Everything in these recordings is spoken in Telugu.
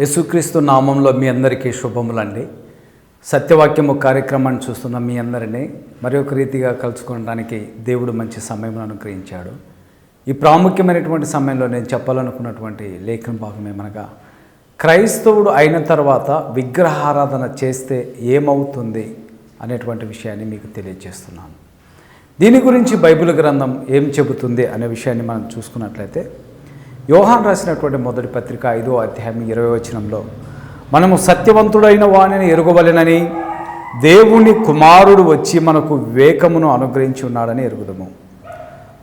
యేసుక్రీస్తు నామంలో మీ అందరికీ శుభములండి. సత్యవాక్యము కార్యక్రమాన్ని చూస్తున్న మీ అందరినీ మరి ఒక రీతిగా కలుసుకోవడానికి దేవుడు మంచి సమయం అనుగ్రహించాడు. ఈ ప్రాముఖ్యమైనటువంటి సమయంలో నేను చెప్పాలనుకున్నటువంటి లేఖన భాగం ఏమనగా క్రైస్తవుడు అయిన తర్వాత విగ్రహారాధన చేస్తే ఏమవుతుంది అనేటువంటి విషయాన్ని మీకు తెలియజేస్తున్నాను. దీని గురించి బైబిల్ గ్రంథం ఏం చెబుతుంది అనే విషయాన్ని మనం చూసుకున్నట్లయితే యోహాన్ రాసినటువంటి మొదటి పత్రిక ఐదో అధ్యాయం ఇరవై వచనంలో మనము సత్యవంతుడైన వాణిని ఎరుగవలెనని దేవుని కుమారుడు వచ్చి మనకు వివేకమును అనుగ్రహించి ఉన్నాడని ఎరుగుదము.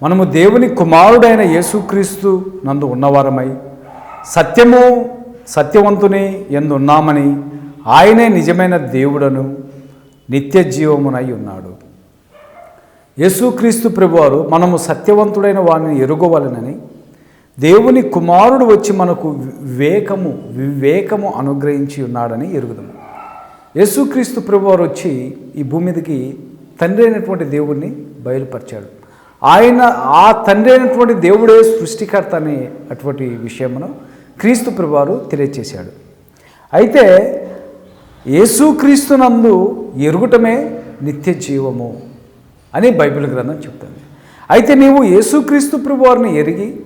మనము దేవుని కుమారుడైన యేసుక్రీస్తు నందు ఉన్నవారమై సత్యము సత్యవంతుని ఎందు ఉన్నామని ఆయనే నిజమైన దేవుడను నిత్య జీవమునై ఉన్నాడు. యేసుక్రీస్తు ప్రభువారు మనము సత్యవంతుడైన వారిని ఎరుగవలనని దేవుని కుమారుడు వచ్చి మనకు వివేకము వివేకము అనుగ్రహించి ఉన్నాడని ఎరుగుదాము. యేసుక్రీస్తు ప్రభువారు వచ్చి ఈ భూమి మీదకి తండ్రి అయినటువంటి దేవుడిని బయలుపరిచాడు. ఆయన ఆ తండ్రి అయినటువంటి దేవుడే సృష్టికర్త అనే అటువంటి విషయమును క్రీస్తు ప్రభువారు తెలియచేశాడు. అయితే యేసుక్రీస్తునందు ఎరుగుటమే నిత్య జీవము అని బైబిల్ గ్రంథం చెప్తుంది. అయితే నీవు యేసుక్రీస్తు ప్రభువారిని ఎరిగి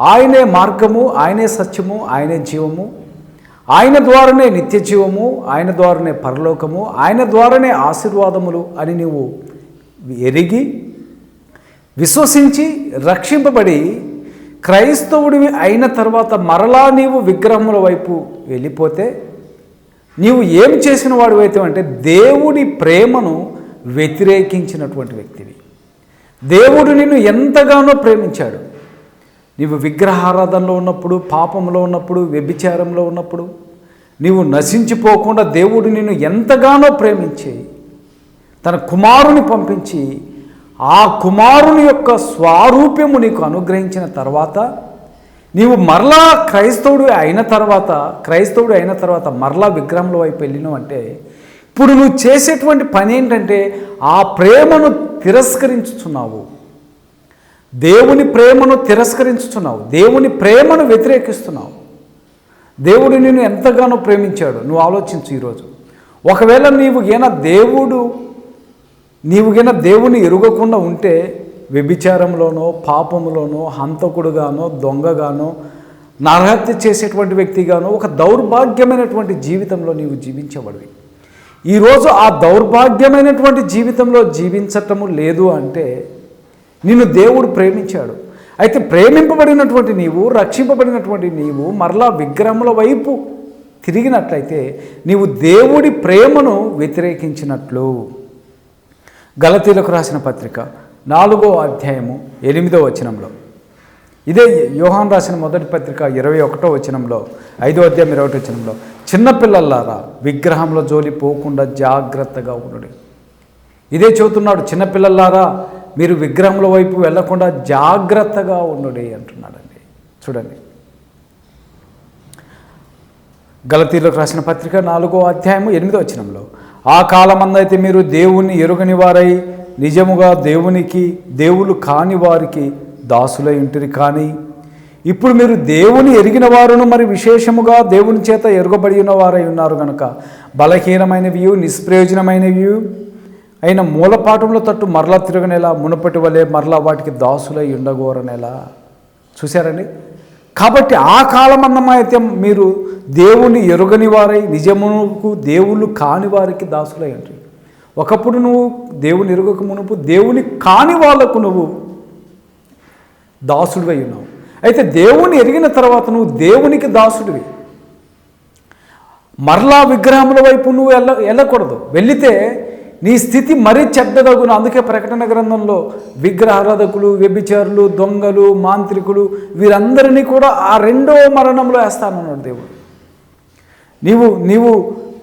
ఆయనే మార్గము ఆయనే సత్యము ఆయనే జీవము. ఆయన ద్వారానే నిత్య జీవము ఆయన ద్వారానే పరలోకము ఆయన ద్వారానే ఆశీర్వాదములు అని నీవు ఎరిగి విశ్వసించి రక్షింపబడి క్రైస్తవుడివి అయిన తర్వాత మరలా నీవు విగ్రహముల వైపు వెళ్ళిపోతే నీవు ఏం చేసిన వాడు అయితే అంటే దేవుడి ప్రేమను వ్యతిరేకించినటువంటి వ్యక్తివి. దేవుడు నిన్ను ఎంతగానో ప్రేమించాడు. నీవు విగ్రహారాధనలో ఉన్నప్పుడు పాపంలో ఉన్నప్పుడు వ్యభిచారంలో ఉన్నప్పుడు నీవు నశించిపోకుండా దేవుడు నిన్ను ఎంతగానో ప్రేమించి తన కుమారుని పంపించి ఆ కుమారుని యొక్క స్వారూప్యము నీకు అనుగ్రహించిన తర్వాత నీవు మరలా క్రైస్తవుడు అయిన తర్వాత క్రైస్తవుడు అయిన తర్వాత మరలా విగ్రహంలో వైపు వెళ్ళినావు అంటే ఇప్పుడు నువ్వు చేసేటువంటి పని ఏంటంటే ఆ ప్రేమను తిరస్కరించుచున్నావు. దేవుని ప్రేమను తిరస్కరించుతున్నావు. దేవుని ప్రేమను వ్యతిరేకిస్తున్నావు. దేవుడు నిన్ను ఎంతగానో ప్రేమించాడు. నువ్వు ఆలోచించు ఈరోజు. ఒకవేళ నీవు ఏనా దేవుడు నీవు గిన దేవుని ఎరుగకుండా ఉంటే వ్యభిచారంలోనో పాపంలోనో హంతకుడుగానో దొంగగానో నరహత్య చేసేటువంటి వ్యక్తిగానో ఒక దౌర్భాగ్యమైనటువంటి జీవితంలో నీవు జీవించబడివి. ఈరోజు ఆ దౌర్భాగ్యమైనటువంటి జీవితంలో జీవించటము లేదు అంటే నిన్ను దేవుడు ప్రేమించాడు. అయితే ప్రేమింపబడినటువంటి నీవు రక్షింపబడినటువంటి నీవు మరలా విగ్రహముల వైపు తిరిగినట్లయితే నీవు దేవుడి ప్రేమను వ్యతిరేకించినట్లు. గలతీలకు రాసిన పత్రిక నాలుగో అధ్యాయము ఎనిమిదో వచనంలో. ఇదే యోహాన్ రాసిన మొదటి పత్రిక ఇరవై ఒకటో వచనంలో ఐదో అధ్యాయం ఇరవై ఒకటి వచనంలో. చిన్నపిల్లలారా విగ్రహంలో జోలి పోకుండా జాగ్రత్తగా ఉండడు ఇదే చెబుతున్నాడు చిన్నపిల్లలారా మీరు విగ్రహముల వైపు వెళ్ళకుండా జాగ్రత్తగా ఉండుడి అంటున్నాడండి. చూడండి. గలతీలకు రాసిన పత్రిక నాలుగో అధ్యాయము ఎనిమిదో వచనంలో ఆ కాలమందైతే మీరు దేవుణ్ణి ఎరుగని వారై నిజముగా దేవునికి దేవులు కాని వారికి దాసులై ఉంటుంది కానీ ఇప్పుడు మీరు దేవుని ఎరిగిన వారును మరి విశేషముగా దేవుని చేత ఎరుగబడి ఉన్న వారై ఉన్నారు కనుక బలహీనమైనవి నిష్ప్రయోజనమైనవి అయిన మూలపాఠంలో తట్టు మరలా తిరగనేలా మునపటి వలె మరలా వాటికి దాసులై ఉండగోరనేలా. చూశారండి? కాబట్టి ఆ కాలమన్నమైతే మీరు దేవుని ఎరుగని వారై నిజమునకు దేవుళ్ళు కాని వారికి దాసులై ఒకప్పుడు నువ్వు దేవుని ఎరుగక మునుపు దేవుని కాని వాళ్ళకు నువ్వు దాసుడివై ఉన్నావు. అయితే దేవుని ఎరిగిన తర్వాత నువ్వు దేవునికి దాసుడివి. మరలా విగ్రహముల వైపు నువ్వు వెళ్ళ వెళ్ళకూడదు వెళ్ళితే నీ స్థితి మరీ చెడ్డదగును. అందుకే ప్రకటన గ్రంథంలో విగ్రహారాధకులు వ్యభిచారులు దొంగలు మాంత్రికులు వీరందరినీ కూడా ఆ రెండో మరణంలో వేస్తానన్నాడు దేవుడు. నీవు నీవు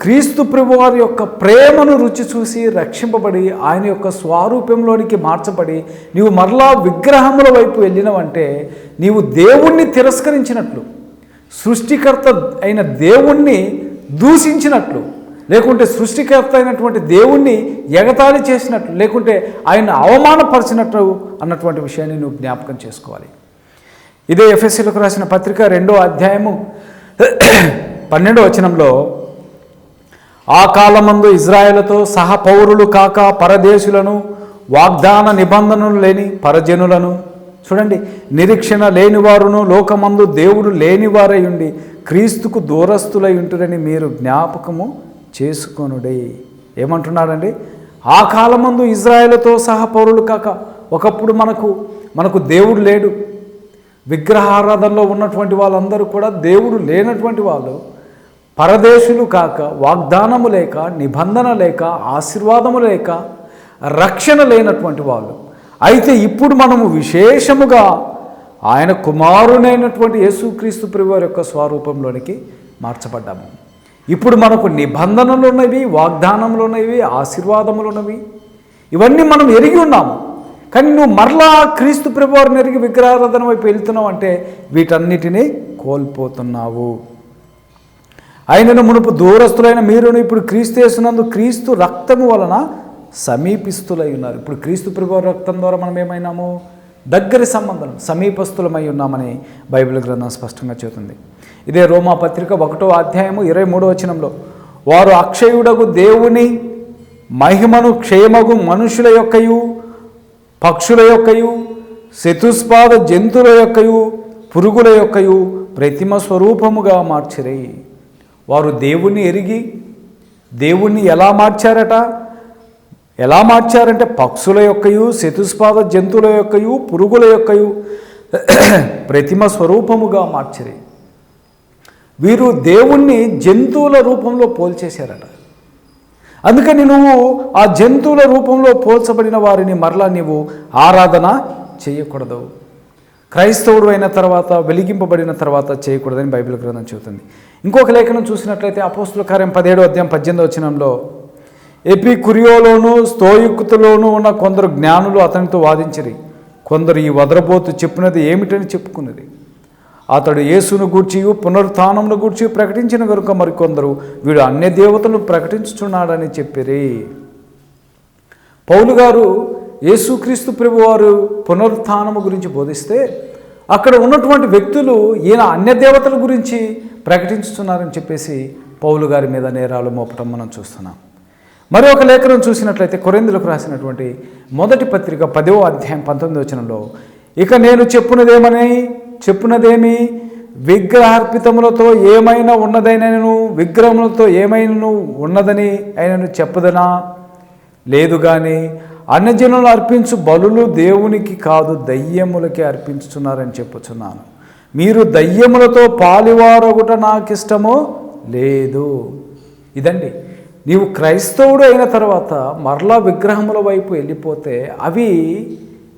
క్రీస్తు ప్రభువారి యొక్క ప్రేమను రుచి చూసి రక్షింపబడి ఆయన యొక్క స్వారూప్యంలోనికి మార్చబడి నీవు మరలా విగ్రహముల వైపు వెళ్ళినవంటే నీవు దేవుణ్ణి తిరస్కరించినట్లు సృష్టికర్త అయిన దేవుణ్ణి దూషించినట్లు లేకుంటే సృష్టికర్త అయినటువంటి దేవుణ్ణి ఎగతాళి చేసినట్లు లేకుంటే ఆయన అవమానపరిచినట్లు అన్నటువంటి విషయాన్ని నువ్వు జ్ఞాపకం చేసుకోవాలి. ఇదే ఎఫ్ఎస్సీలకు రాసిన పత్రిక రెండో అధ్యాయము పన్నెండో వచనంలో ఆ కాలమందు ఇజ్రాయేలుతో సహా పౌరులు కాక పరదేశులను వాగ్దాన నిబంధనలు లేని పరజనులను చూడండి నిరీక్షణ లేనివారును లోకమందు దేవుడు లేనివారై ఉండి క్రీస్తుకు దూరస్తులై ఉంటురని మీరు జ్ఞాపకము చేసుకొనుడే. ఏమంటున్నాడండి? ఆ కాలమందు ఇజ్రాయేల్తో సహా పౌరులు కాక ఒకప్పుడు మనకు మనకు దేవుడు లేడు. విగ్రహారాధనలో ఉన్నటువంటి వాళ్ళందరూ కూడా దేవుడు లేనటువంటి వాళ్ళు. పరదేశులు కాక వాగ్దానము లేక నిబంధన లేక ఆశీర్వాదము లేక రక్షణ లేనటువంటి వాళ్ళు. అయితే ఇప్పుడు మనము విశేషముగా ఆయన కుమారునైనటువంటి యేసుక్రీస్తు ప్రభువారి యొక్క స్వరూపంలోనికి మార్చబడ్డాము. ఇప్పుడు మనకు నిబంధనలు ఉన్నవి వాగ్దానములు ఉన్నవి ఆశీర్వాదములు ఉన్నవి ఇవన్నీ మనం ఎరిగి ఉన్నాము. కానీ నువ్వు మరలా క్రీస్తు ప్రభువారిని ఎరిగి విగ్రహారాధన వైపు వెళ్తున్నావు అంటే వీటన్నిటినీ కోల్పోతున్నావు. ఆయనను మునుపు దూరస్తులైన మీరును ఇప్పుడు క్రీస్తు చేస్తున్నందు క్రీస్తు రక్తము వలన సమీపిస్తులై ఉన్నారు. ఇప్పుడు క్రీస్తు ప్రభు రక్తం ద్వారా మనం ఏమైనాము దగ్గరి సంబంధం సమీపస్థులమై ఉన్నామని బైబిల్ గ్రంథం స్పష్టంగా చెబుతుంది. ఇదే రోమా పత్రిక ఒకటో అధ్యాయము ఇరవై మూడో వచనంలో వారు అక్షయుడగు దేవుని మహిమను క్షేమగు మనుషుల యొక్కయు పక్షుల యొక్కయు శతుస్పాద జంతువుల యొక్కయు పురుగుల యొక్కయు ప్రతిమ స్వరూపముగా మార్చిరే. వారు దేవుణ్ణి ఎరిగి దేవుణ్ణి ఎలా మార్చారట? ఎలా మార్చారంటే పక్షుల యొక్కయు శతుస్పాద జంతువుల యొక్కయు పురుగుల యొక్కయు ప్రతిమ స్వరూపముగా మార్చిరి. వీరు దేవుణ్ణి జంతువుల రూపంలో పోల్చేశారట. అందుకని నువ్వు ఆ జంతువుల రూపంలో పోల్చబడిన వారిని మరలా నీవు ఆరాధన చేయకూడదు. క్రైస్తవుడు అయిన తర్వాత వెలిగింపబడిన తర్వాత చేయకూడదని బైబిల్ గ్రంథం చెబుతుంది. ఇంకొక లేఖనం చూసినట్లయితే అపోస్తుల కార్యం పదిహేడు అధ్యాయం పద్దెనిమిది వచ్చినంలో ఎపి కురియోలోను స్తోయుక్తులోను ఉన్న కొందరు జ్ఞానులు అతనితో వాదించిరి. కొందరు ఈ వదరబోతు చెప్పినది ఏమిటని చెప్పుకున్నది. అతడు యేసును గూర్చి పునరుత్నమును గూర్చి ప్రకటించిన కనుక మరికొందరు వీడు అన్య దేవతలు ప్రకటించుచున్నాడని చెప్పిరి. పౌలు గారు యేసుక్రీస్తు ప్రభువారు పునరుత్నము గురించి బోధిస్తే అక్కడ ఉన్నటువంటి వ్యక్తులు ఈయన అన్య దేవతల గురించి ప్రకటించుతున్నారని చెప్పేసి పౌలు గారి మీద నేరాలు మోపటం మనం చూస్తున్నాం. మరి ఒక లేఖనం చూసినట్లయితే కొరిందులకు రాసినటువంటి మొదటి పత్రిక పదవ అధ్యాయం పంతొమ్మిది వచనంలో ఇక నేను చెప్పున్నదేమని చెప్పున్నదేమి విగ్రహార్పితములతో ఏమైనా ఉన్నదైనను విగ్రహములతో ఏమైనా ఉన్నదని అయినను చెప్పదనా? లేదు కానీ అన్నజనులు అర్పించు బలులు దేవునికి కాదు దయ్యములకే అర్పించుతున్నారని చెప్పుచున్నాను. మీరు దయ్యములతో పాలివారొకట నాకు ఇష్టమో లేదు. ఇదండి నీవు క్రైస్తవుడు అయిన తర్వాత మరలా విగ్రహముల వైపు వెళ్ళిపోతే అవి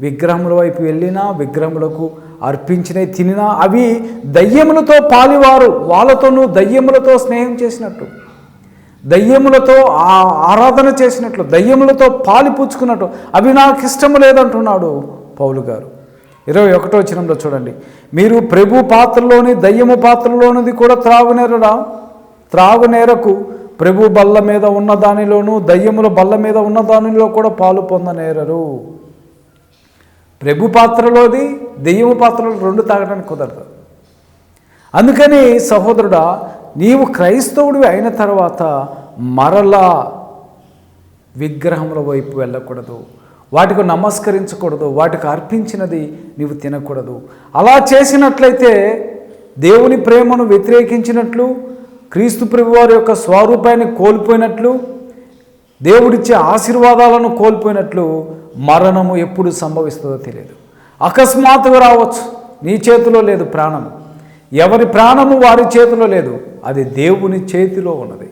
విగ్రహముల వైపు వెళ్ళినా విగ్రహములకు అర్పించినవి తినినా అవి దయ్యములతో పాలివారు. వాళ్ళతో నువ్వు దయ్యములతో స్నేహం చేసినట్టు దయ్యములతో ఆరాధన చేసినట్లు దయ్యములతో పాలిపుచ్చుకున్నట్టు అవి నాకు ఇష్టము లేదంటున్నాడు పౌలు గారు. ఇరవై ఒకటో వచనంలో చూడండి. మీరు ప్రభు పాత్రలోని దయ్యము పాత్రలోనిది కూడా త్రాగునేరడా త్రాగునేరకు ప్రభు బల్ల మీద ఉన్న దానిలోనూ దయ్యముల బల్ల మీద ఉన్న దానిలో కూడా పాలు పొందనేరరు. ప్రభు పాత్రలోది దెయ్యము పాత్రలో రెండు తాగడానికి కుదరదు. అందుకని సహోదరుడా నీవు క్రైస్తవుడివి అయిన తర్వాత మరలా విగ్రహముల వైపు వెళ్ళకూడదు. వాటికి నమస్కరించకూడదు. వాటికి అర్పించినది నీవు తినకూడదు. అలా చేసినట్లయితే దేవుని ప్రేమను వ్యతిరేకించినట్లు క్రీస్తు ప్రభువారి యొక్క స్వరూపాన్ని కోల్పోయినట్లు దేవుడిచ్చే ఆశీర్వాదాలను కోల్పోయినట్లు మరణము ఎప్పుడు సంభవిస్తుందో తెలియదు. అకస్మాత్తుగా రావచ్చు. నీ చేతిలో లేదు ప్రాణం ఎవరి ప్రాణము వారి చేతిలో లేదు అది దేవుని చేతిలో ఉన్నది.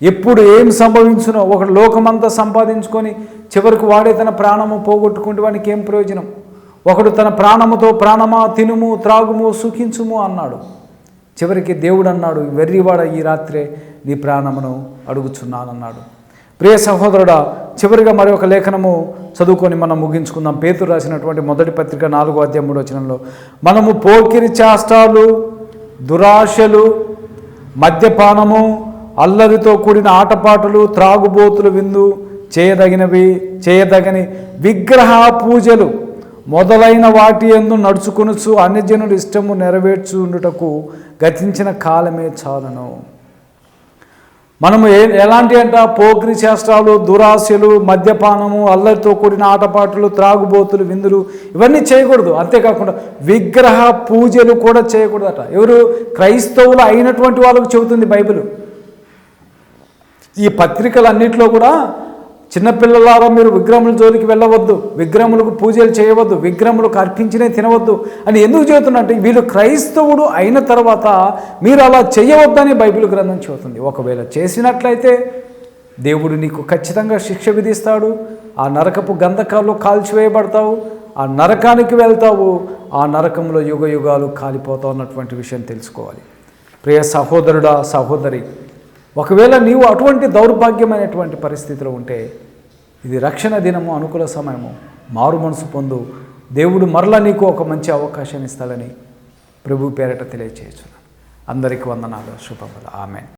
ఎప్పుడు ఏం సంభవించునో ఒక లోకమంతా సంపాదించుకొని చివరికి వాడే తన ప్రాణము పోగొట్టుకుంటే వానికి ఏం ప్రయోజనం? ఒకడు తన ప్రాణముతో ప్రాణమా తినుము త్రాగుము సుఖించుము అన్నాడు. చివరికి దేవుడు అన్నాడు వెర్రివాడ ఈ రాత్రే నీ ప్రాణమును అడుగుచున్నానన్నాడు. ప్రియ సహోదరుడా చివరిగా మరి ఒక లేఖనము చదువుకొని మనం ముగించుకుందాం. పేతురు రాసినటువంటి మొదటి పత్రిక నాలుగో అధ్యాయం మూడు వచనంలో మనము పోకిరి చేష్టాలు దురాశలు మద్యపానము అల్లరితో కూడిన ఆటపాటలు త్రాగుబోతులు విందు చేయదగినవి చేయదగని విగ్రహ పూజలు మొదలైన వాటి ఎందు నడుచుకొనుచు అన్యజనుడు ఇష్టము నెరవేర్చు ఉండుటకు గతించిన కాలమే చాలను. మనము ఏ ఎలాంటి అంట పోకిరి శాస్త్రాలు దురాశలు మద్యపానము అల్లరితో కూడిన ఆటపాటలు త్రాగుబోతులు విందులు ఇవన్నీ చేయకూడదు. అంతేకాకుండా విగ్రహ పూజలు కూడా చేయకూడదట. ఎవరు? క్రైస్తవులు అయినటువంటి వాళ్ళకు చెబుతుంది బైబిల్. ఈ పత్రికలన్నింటిలో కూడా చిన్నపిల్లలారా మీరు విగ్రహముల జోలికి వెళ్ళవద్దు. విగ్రహములకు పూజలు చేయవద్దు. విగ్రహములకు అర్పించినే తినవద్దు అని ఎందుకు చెబుతున్నట్టు వీళ్ళు క్రైస్తవుడు అయిన తర్వాత మీరు అలా చేయవద్దని బైబిల్ గ్రంథం చెబుతుంది. ఒకవేళ చేసినట్లయితే దేవుడు నీకు ఖచ్చితంగా శిక్ష విధిస్తాడు. ఆ నరకపు గంధకాల్లో కాల్చివేయబడతావు. ఆ నరకానికి వెళ్తావు. ఆ నరకంలో యుగ యుగాలు కాలిపోతావు అన్నటువంటి విషయం తెలుసుకోవాలి. ప్రియ సహోదరుడా సహోదరి ఒకవేళ నీవు అటువంటి దౌర్భాగ్యమైనటువంటి పరిస్థితిలో ఉంటే ఇది రక్షణ దినము అనుకూల సమయము. మారు మనసు పొందు. దేవుడు మరలా నీకు ఒక మంచి అవకాశాన్ని ఇస్తాడని ప్రభు పేరట తెలియచేస్తున్నాను. అందరికీ వందనాలు శుభములు. ఆమె